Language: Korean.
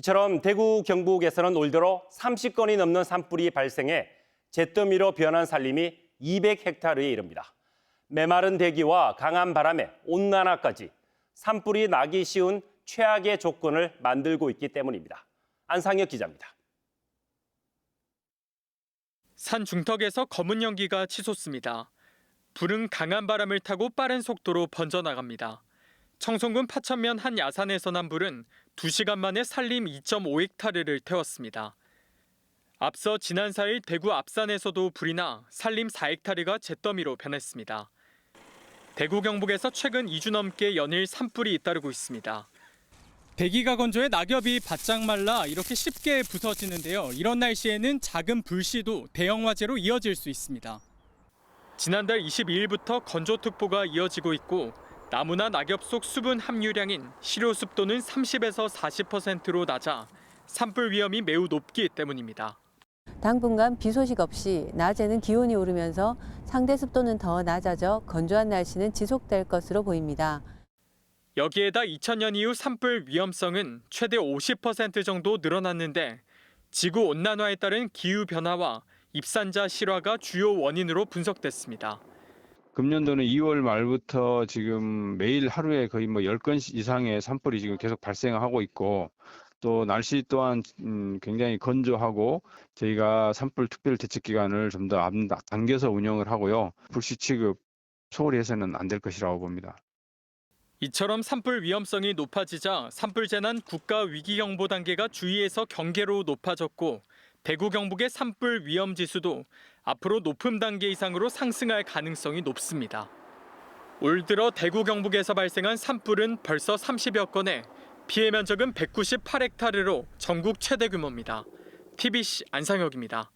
이처럼 대구 경북에서는 올 들어 30건이 넘는 산불이 발생해 잿더미로 변한 산림이 200헥타르에 이릅니다. 메마른 대기와 강한 바람에 온난화까지 산불이 나기 쉬운 최악의 조건을 만들고 있기 때문입니다. 안상혁 기자입니다. 산 중턱에서 검은 연기가 치솟습니다. 불은 강한 바람을 타고 빠른 속도로 번져나갑니다. 청송군 파천면 한 야산에서 난 불은 2시간 만에 산림 2.5헥타르를 태웠습니다. 앞서 지난 4일 대구 앞산에서도 불이 나 산림 4헥타르가 잿더미로 변했습니다. 대구 경북에서 최근 2주 넘게 연일 산불이 잇따르고 있습니다. 대기가 건조해 낙엽이 바짝 말라 이렇게 쉽게 부서지는데요. 이런 날씨에는 작은 불씨도 대형 화재로 이어질 수 있습니다. 지난달 22일부터 건조특보가 이어지고 있고 나무나 낙엽 속 수분 함유량인 시료 습도는 30에서 40%로 낮아 산불 위험이 매우 높기 때문입니다. 당분간 비 소식 없이 낮에는 기온이 오르면서 상대 습도는 더 낮아져 건조한 날씨는 지속될 것으로 보입니다. 여기에다 2000년 이후 산불 위험성은 최대 50% 정도 늘어났는데 지구 온난화에 따른 기후 변화와 입산자 실화가 주요 원인으로 분석됐습니다. 금년도는 2월 말부터 지금 매일 하루에 거의 뭐 10건 이상의 산불이 지금 계속 발생하고 있고 또 날씨 또한 음, 굉장히 건조하고 저희가 산불 특별 대책 기간을 좀 더 당겨서 운영을 하고요. 불시 취급 소홀히 해서는 안 될 것이라고 봅니다. 이처럼 산불 위험성이 높아지자 산불 재난 국가 위기 경보 단계가 주의에서 경계로 높아졌고 대구 경북의 산불 위험 지수도 앞으로 높음 단계 이상으로 상승할 가능성이 높습니다. 올 들어 대구 경북에서 발생한 산불은 벌써 30여 건에 피해 면적은 198헥타르로 전국 최대 규모입니다. TBC 안상혁입니다.